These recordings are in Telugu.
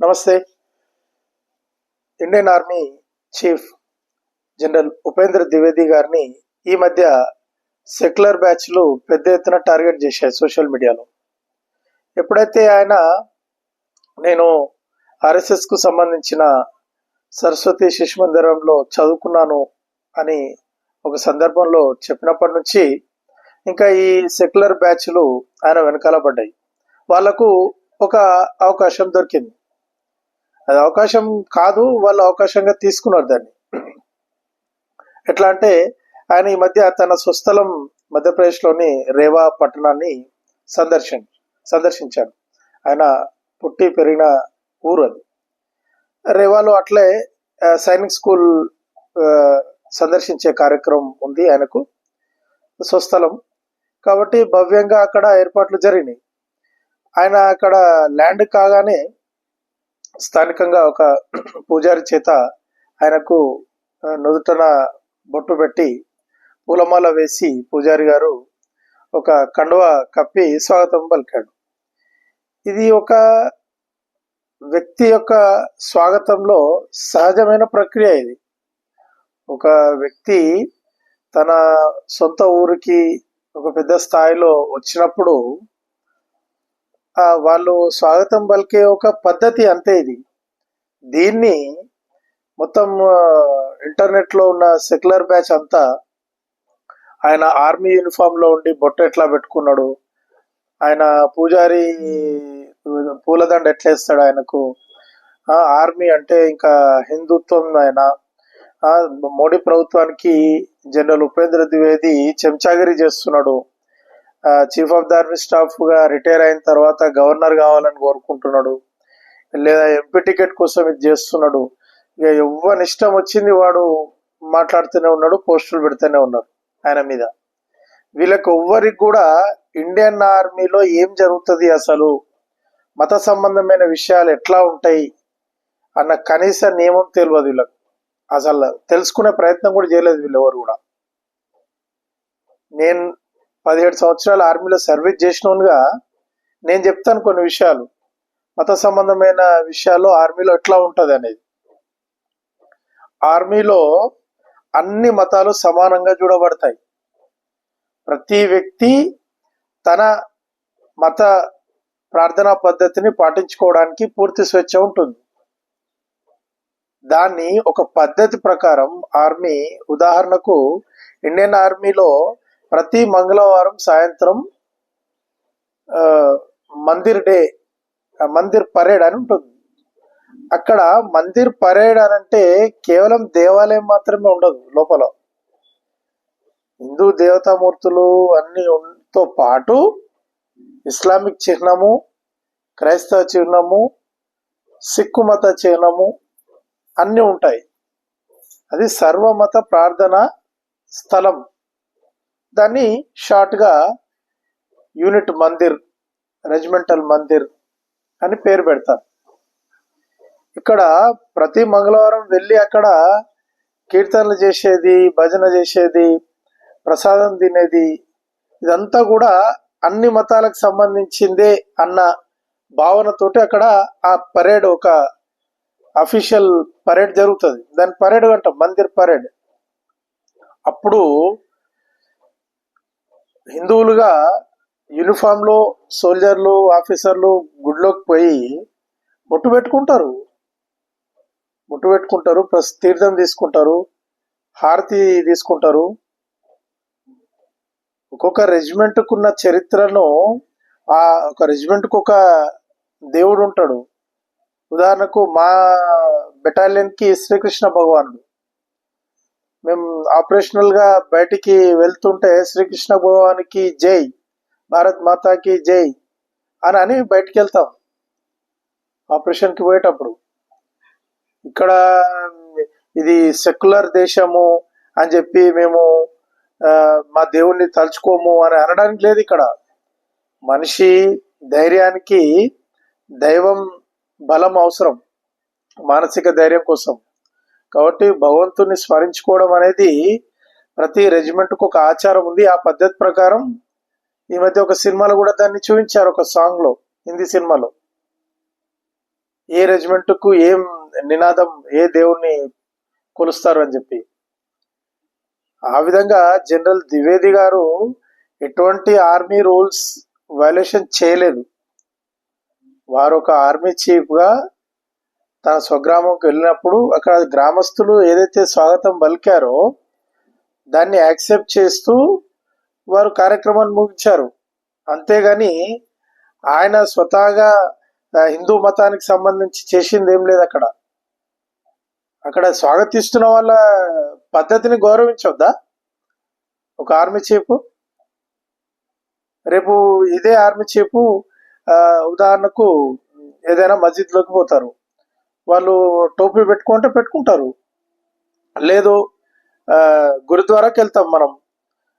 నమస్తే. Indian army chief general Upendra Dwivedi గారిని ఈ మధ్య సెక్యులర్ బ్యాచ్లు పెద్ద ఎత్తున టార్గెట్ చేశాయి సోషల్ మీడియాలో. ఎప్పుడైతే ఆయన నేను ఆర్ఎస్ఎస్కు సంబంధించిన సరస్వతి శిశు మందిరంలో చదువుకున్నాను అని ఒక సందర్భంలో చెప్పినప్పటి నుంచి ఇంకా ఈ సెక్యులర్ బ్యాచ్లు ఆయన వెనకాల పడ్డాయి. వాళ్ళకు ఒక అవకాశం దొరికింది. అది అవకాశం కాదు వాళ్ళు అవకాశంగా తీసుకున్నారు దాన్ని. ఎట్లా అంటే ఆయన ఈ మధ్య తన స్వస్థలం మధ్యప్రదేశ్లోని రేవా పట్టణాన్ని సందర్శన సందర్శించాడు. ఆయన పుట్టి పెరిగిన ఊరు అది. రేవాలో అట్లే సైనిక్ స్కూల్ సందర్శించే కార్యక్రమం ఉంది ఆయనకు స్వస్థలం. కాబట్టి భవ్యంగా అక్కడ ఏర్పాట్లు జరిగినాయి. ఆయన అక్కడ ల్యాండ్ కాగానే స్థానికంగా ఒక పూజారి చేత ఆయనకు నుదుటన బొట్టు పెట్టి పూలమాల వేసి పూజారి గారు ఒక కండువ కప్పి స్వాగతం పలికాడు. ఇది ఒక వ్యక్తి యొక్క స్వాగతంలో సహజమైన ప్రక్రియ ఇది. ఒక వ్యక్తి తన సొంత ఊరికి ఒక పెద్ద స్థాయిలో వచ్చినప్పుడు వాళ్ళు స్వాగతం పలికే ఒక పద్ధతి అంతే ఇది. దీన్ని మొత్తం ఇంటర్నెట్లో ఉన్న సెక్యులర్ బ్యాచ్ అంతా ఆయన ఆర్మీ యూనిఫామ్లో ఉండి బొట్ట ఎట్లా పెట్టుకున్నాడు ఆయన పూజారి పూలదండ ఎట్లా వేస్తాడు ఆయనకు? ఆర్మీ అంటే ఇంకా హిందుత్వం ఆయన. మోడీ ప్రభుత్వానికి జనరల్ ఉపేంద్ర ద్వివేది చెంచాగిరి చేస్తున్నాడు. చీఫ్ ఆఫ్ ద ఆర్మీ స్టాఫ్గా రిటైర్ అయిన తర్వాత గవర్నర్ కావాలని కోరుకుంటున్నాడు. లేదా ఎంపీ టికెట్ కోసం ఇది చేస్తున్నాడు. ఇక ఎవ్వని ఇష్టం వచ్చింది వాడు మాట్లాడుతూనే ఉన్నాడు పోస్టులు పెడుతూనే ఉన్నారు ఆయన మీద. వీళ్ళకి ఎవ్వరికి కూడా ఇండియన్ ఆర్మీలో ఏం జరుగుతుంది అసలు? మత సంబంధమైన విషయాలు ఎట్లా ఉంటాయి? అన్న కనీస నియమం తెలియదు వీళ్ళకు. అసలు తెలుసుకునే ప్రయత్నం కూడా చేయలేదు వీళ్ళు ఎవరు కూడా. నేను పదిహేడు సంవత్సరాలు ఆర్మీలో సర్వీస్ చేసినోనుగా నేను చెప్తాను కొన్ని విషయాలు. మత సంబంధమైన విషయాల్లో ఆర్మీలో ఎట్లా ఉంటుంది అనేది. ఆర్మీలో అన్ని మతాలు సమానంగా చూడబడతాయి. ప్రతి వ్యక్తి తన మత ప్రార్థనా పద్ధతిని పాటించుకోవడానికి పూర్తి స్వేచ్ఛ ఉంటుంది. దాన్ని ఒక పద్ధతి ప్రకారం ఆర్మీ ఉదాహరణకు ఇండియన్ ఆర్మీలో ప్రతి మంగళవారం సాయంత్రం మందిర్ డే మందిర్ పరేడ్ అని ఉంటుంది. అక్కడ మందిర్ పరేడ్ అని అంటే కేవలం దేవాలయం మాత్రమే ఉండదు లోపల. హిందూ దేవతామూర్తులు అన్ని తో పాటు ఇస్లామిక్ చిహ్నము క్రైస్తవ చిహ్నము సిక్కు మత చిహ్నము అన్నీ ఉంటాయి. అది సర్వమత ప్రార్థన స్థలం. దాన్ని షార్ట్గా యూనిట్ మందిర్ రెజిమెంటల్ మందిర్ అని పేరు పెడతారు. ఇక్కడ ప్రతి మంగళవారం వెళ్ళి అక్కడ కీర్తనలు చేసేది భజన చేసేది ప్రసాదం తినేది ఇదంతా కూడా అన్ని మతాలకు సంబంధించిందే అన్న భావనతోటి అక్కడ ఆ పరేడ్ ఒక అఫీషియల్ పరేడ్ జరుగుతుంది. దాని పరేడ్ అంటాం మందిర్ పరేడ్. అప్పుడు హిందువులుగా యూనిఫామ్లో సోల్జర్లు ఆఫీసర్లు గుడిలోకి పోయి బొట్టు పెట్టుకుంటారు. బొట్టు పెట్టుకుంటారు ప్లస్ తీర్థం తీసుకుంటారు హారతి తీసుకుంటారు. ఒక్కొక్క రెజిమెంట్కున్న చరిత్రను ఆ ఒక రెజిమెంట్కు ఒక దేవుడు ఉంటాడు ఉదాహరణకు మా బెటాలియన్కి శ్రీకృష్ణ భగవానుడు. మేము ఆపరేషనల్గా బయటికి వెళ్తుంటే శ్రీకృష్ణ భగవానికి జై భారత్ మాతాకి జై అని అని బయటికి వెళ్తాం ఆపరేషన్కి పోయేటప్పుడు. ఇక్కడ ఇది సెక్యులర్ దేశము అని చెప్పి మేము మా దేవుణ్ణి తలుచుకోము అని అనడానికి లేదు ఇక్కడ. మనిషి ధైర్యానికి దైవం బలం అవసరం. మానసిక ధైర్యం కోసం. కాబట్టి భగవంతుని స్మరించుకోవడం అనేది ప్రతి రెజిమెంట్కు ఒక ఆచారం ఉంది. ఆ పద్ధతి ప్రకారం ఈ మధ్య ఒక సినిమాలో కూడా దాన్ని చూపించారు ఒక సాంగ్లో హిందీ సినిమాలో. ఏ రెజిమెంట్కు ఏం నినాదం ఏ దేవుణ్ణి కొలుస్తారు అని చెప్పి. ఆ విధంగా జనరల్ ద్వివేది గారు ఎటువంటి ఆర్మీ రూల్స్ వైలేషన్ చేయలేదు. వారు ఒక ఆర్మీ చీఫ్గా తన స్వగ్రామంకి వెళ్ళినప్పుడు అక్కడ గ్రామస్తులు ఏదైతే స్వాగతం పలికారో దాన్ని యాక్సెప్ట్ చేస్తూ వారు కార్యక్రమాన్ని ముగించారు. అంతేగాని ఆయన స్వతహాగా హిందూ మతానికి సంబంధించి చేసింది ఏం లేదు అక్కడ. అక్కడ స్వాగతిస్తున్న వాళ్ళ పద్ధతిని గౌరవించొద్దా? ఒక ఆర్మీ చీఫ్? రేపు ఇదే ఆర్మీ చీఫ్ ఉదాహరణకు ఏదైనా మస్జిద్లోకి పోతారు. వాళ్ళు టోపీ పెట్టుకుంటే పెట్టుకుంటారు. లేదు గురుద్వారాకి వెళ్తాం మనం.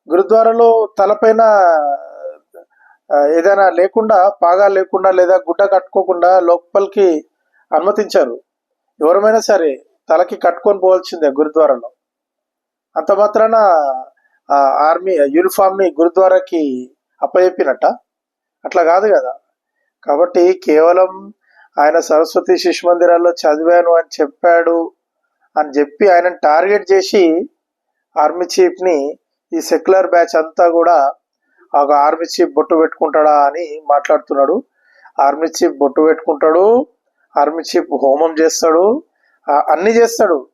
గురుద్వారాలో తలపైన ఏదైనా లేకుండా పాగా లేకుండా లేదా గుడ్డ కట్టుకోకుండా లోపలికి అనుమతించారు. ఎవరమైనా సరే తలకి కట్టుకొని పోవాల్సిందే గురుద్వారాలో. అంత మాత్రాన ఆర్మీ యూనిఫామ్ని గురుద్వారాకి అప్పచెప్పినట్ట అట్లా కాదు కదా. కాబట్టి కేవలం ఆయన సరస్వతి శిశు మందిరాల్లో చదివాను అని చెప్పాడు అని చెప్పి ఆయన టార్గెట్ చేసి ఆర్మీ చీఫ్ని ఈ సెక్యులర్ బ్యాచ్ అంతా కూడా ఒక ఆర్మీ చీఫ్ బొట్టు పెట్టుకుంటాడా అని మాట్లాడుతున్నాడు. ఆర్మీ చీఫ్ బొట్టు పెట్టుకుంటాడు ఆర్మీ చీఫ్ హోమం చేస్తాడు అన్నీ చేస్తాడు.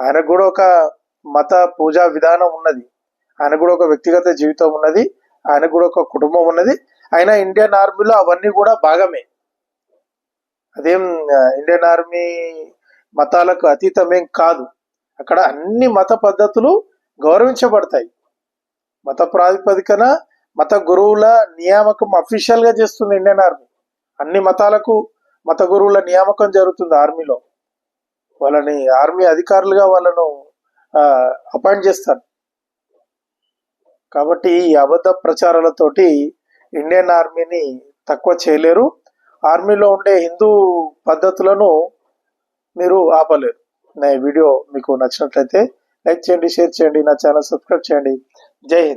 ఆయనకు కూడా ఒక మత పూజా విధానం ఉన్నది. ఆయనకు కూడా ఒక వ్యక్తిగత జీవితం ఉన్నది. ఆయనకు కూడా ఒక కుటుంబం ఉన్నది. అయినా ఇండియన్ ఆర్మీలో అవన్నీ కూడా భాగమే. అదేం ఇండియన్ ఆర్మీ మతాలకు అతీతమేం కాదు. అక్కడ అన్ని మత పద్ధతులు గౌరవించబడతాయి. మత ప్రాతిపదికన మత గురువుల నియామకం అఫీషియల్గా చేస్తుంది ఇండియన్ ఆర్మీ. అన్ని మతాలకు మత గురువుల నియామకం జరుగుతుంది ఆర్మీలో. వాళ్ళని ఆర్మీ అధికారులుగా వాళ్ళను అపాయింట్ చేస్తారు. కాబట్టి ఈ అబద్ధ ప్రచారాలతోటి ఇండియన్ ఆర్మీని తక్కువ చేయలేరు. ఆర్మీలో ఉండే హిందూ పద్ధతులను మీరు ఆపలేరు. నా ఈ వీడియో మీకు నచ్చినట్లయితే లైక్ చేయండి షేర్ చేయండి నా ఛానల్ సబ్స్క్రైబ్ చేయండి. జై హింద్.